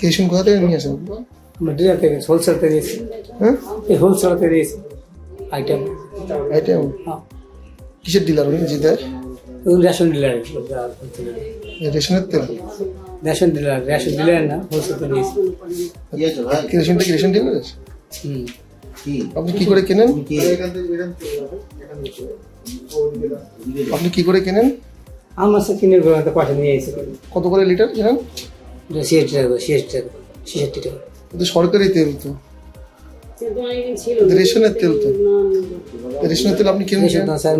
কেশন কোথা থেকে নিয়ে আসেন? আমরা ডিলার থেকে হোলসেল থেকে দিয়েছি হ্যাঁ? এই হোলসেল থেকে দিয়েছি আইটেম আইটেম হ্যাঁ। কিসের ডিলার উনি? জিদার? রেশন ডিলার রেশনের তেল? রেশন ডিলার রেশন ডিলার না হোলসেল থেকে নিয়েছি। রেশনটা কি রেশন ডিলার হুম। আপনি কি করে কেনেন? আপনি কি করে কেনেন? আমার সাথে কিনে পয়সা নিয়ে এসেছি। কত করে লিটার কেনেন? সিএসটি টাকা সিএসটি টাকা ছিষট্টি টাকা। এটা সরকারি তেল তো। রেশনের তেল তো। রেশনের তেল আপনি কিনেন। রেশন স্যার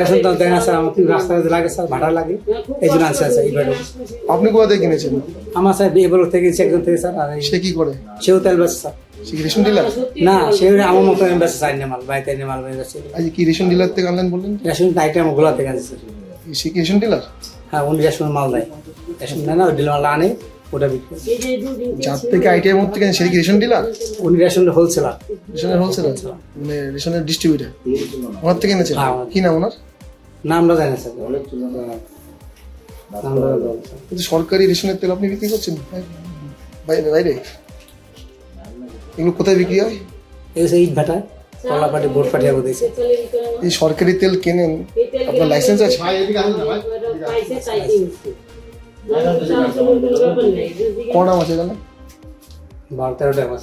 রেশন দাম দেয় না স্যার আমার কিন্তু লাগে স্যার ভাড়া লাগে। এই জন্য আনছে স্যার এইবার আপনি কোথা থেকে কিনেছেন? আমার স্যার এবার থেকে একজন থেকে স্যার আর সে কি করে? সেও তেল বেচে স্যার। সে কি রেশন ডিলার? না সে আমার মতো বেচে মাল বাড়িতে এনে মাল বেচে আজ কি রেশন ডিলার থেকে বললেন? রেশন আইটেম গোলা থেকে আনছে স্যার। সে কি রেশন ডিলার? হ্যাঁ উনি রেশন মাল দেয়। রেশন দেয় না আনে। ওটা বিক্রি করে। যার থেকে আইটিআই মধ্যে কেনেন সে কি রেশন ডিলার উনি রেশন হোলসেলার রেশনের হোলসেলার মানে রেশনের ডিস্ট্রিবিউটার ওনার থেকে এনেছেন হ্যাঁ। কি নাম ওনার নামটা জানি না স্যার নামটা কিন্তু সরকারি রেশনের তেল আপনি বিক্রি করছেন বাইরে বাইরে এগুলো কোথায় বিক্রি হয় এই ইট ভাটা কলা পাটি বোট পাটিয়া দিয়েছে এই সরকারি তেল কেনেন আপনার লাইসেন্স আছে এখানে? বারো তেরো টাকা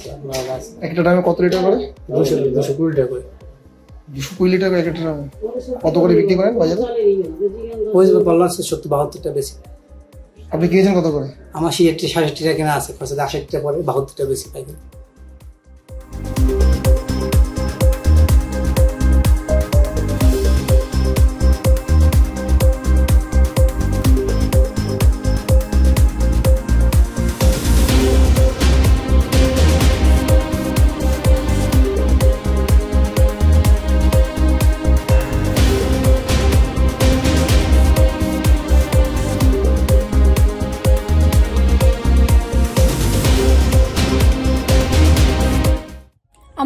একটা টাইমে কত লিটার করে? দুশো দুশো কুড়ি টাকা করে। দুশো কুড়ি লিটার করে একটা টাইমে? কত করে বিক্রি করেন বাজারে? ওই বললাম সত্তর বাহাত্তরটা বেশি। আপনি কিনেছেন কত করে? আমার সিএটি সাড়ে টাকা কেনা আছে খরচা টাকা পরে বাহাত্তরটা বেশি পাই